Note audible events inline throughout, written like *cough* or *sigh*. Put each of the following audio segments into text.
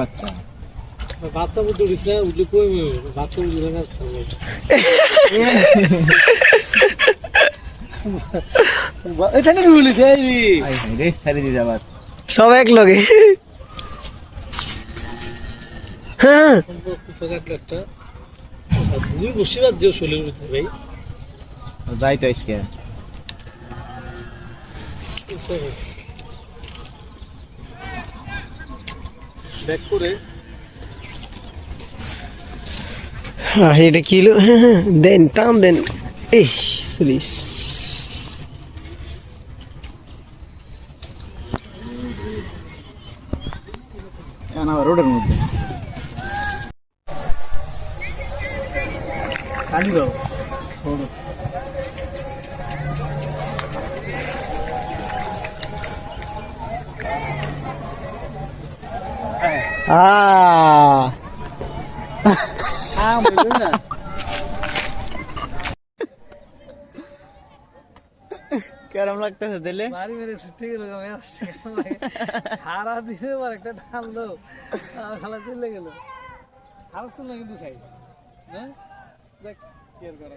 বাচ্চা। বাচ্চা বুদ্ধি উঠিছে উঠলে কই বাচ্চা বুদ্ধি না। এটা রে। যাবার সব এক লগে হ্যাঁ একটা। দুই বসে রাজ্য শরীর ভাই। যাই তো আজকে। ব্যাক করে। হ্যাঁ এটা কি হলো? হ্যাঁ হ্যাঁ দেন টান দেন। এই চলিস। রোডের মধ্যে? কানি *laughs* কেরম লাগতেছে, দিলে? মেরে গেল আমি আসছে। সারা দিনে পর একটা ঢাললো খালা চলে গেল। খারাপ চল না কিন্তু চাই হ্যাঁ? দেখ, কি আর করা।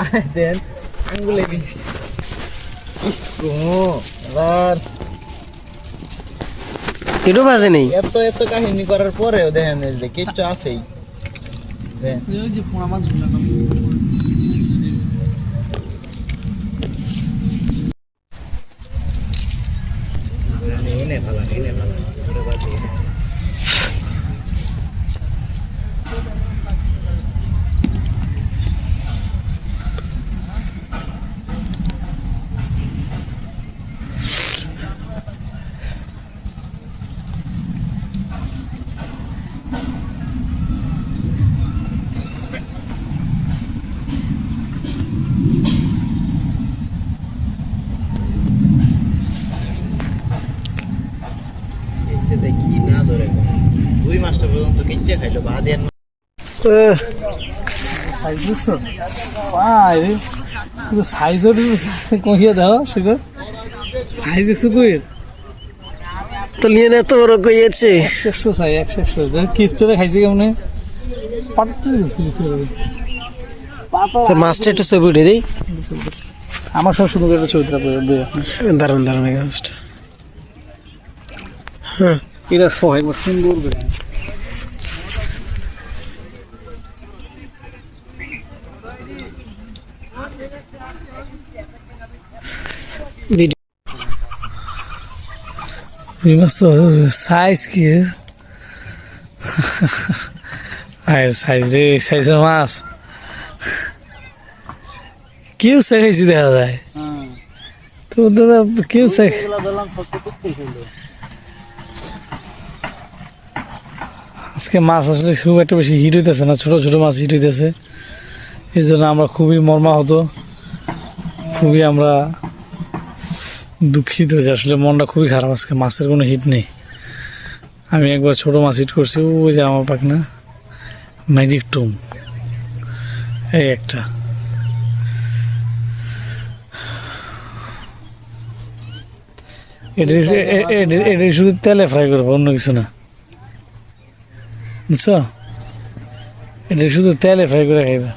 আরে দেন আঙ্গুলে দিস আবার এটাও বাজে নেই এত এত কাহিনী করার পরেও দেখেন এই যে কিচ্ছু আছেই দেন ওই যে পোড়া মাছ ঝুলানো এনে ভালো এনে ভালো পর্যন্ত খাইলো সাইজের কহিয়ে দাও সাইজ তো নিয়ে এত বড় কইয়েছে একশো সাই একশো একশো কিস্তরে খাইছে কেমনে? তো মাছটা একটু ছবি উঠে দিই। আমার সব সুন্দর করে চরিত্র করে দিয়ে দারুণ দারুণ এই মাছটা এটা সহ একবার সুন্দর করে। তো দাদা, কেউ আজকে মাছ আসলে খুব একটা বেশি হিট হইতেছে না, ছোট ছোট মাছ হিট হইতেছে। এই জন্য আমরা খুবই মর্মাহত। খুবই আমরা দুঃখিত যে আসলে মনটা খুবই খারাপ আজকে, মাছের কোনো হিট নেই। আমি একবার ছোট মাছ হিট করছি ওই যে আমার পাক না ম্যাজিক টুম এই একটা। এটা শুধু তেলে ফ্রাই করব, অন্য কিছু না। বুঝছ? এটা শুধু তেলে ফ্রাই করে খাইবা।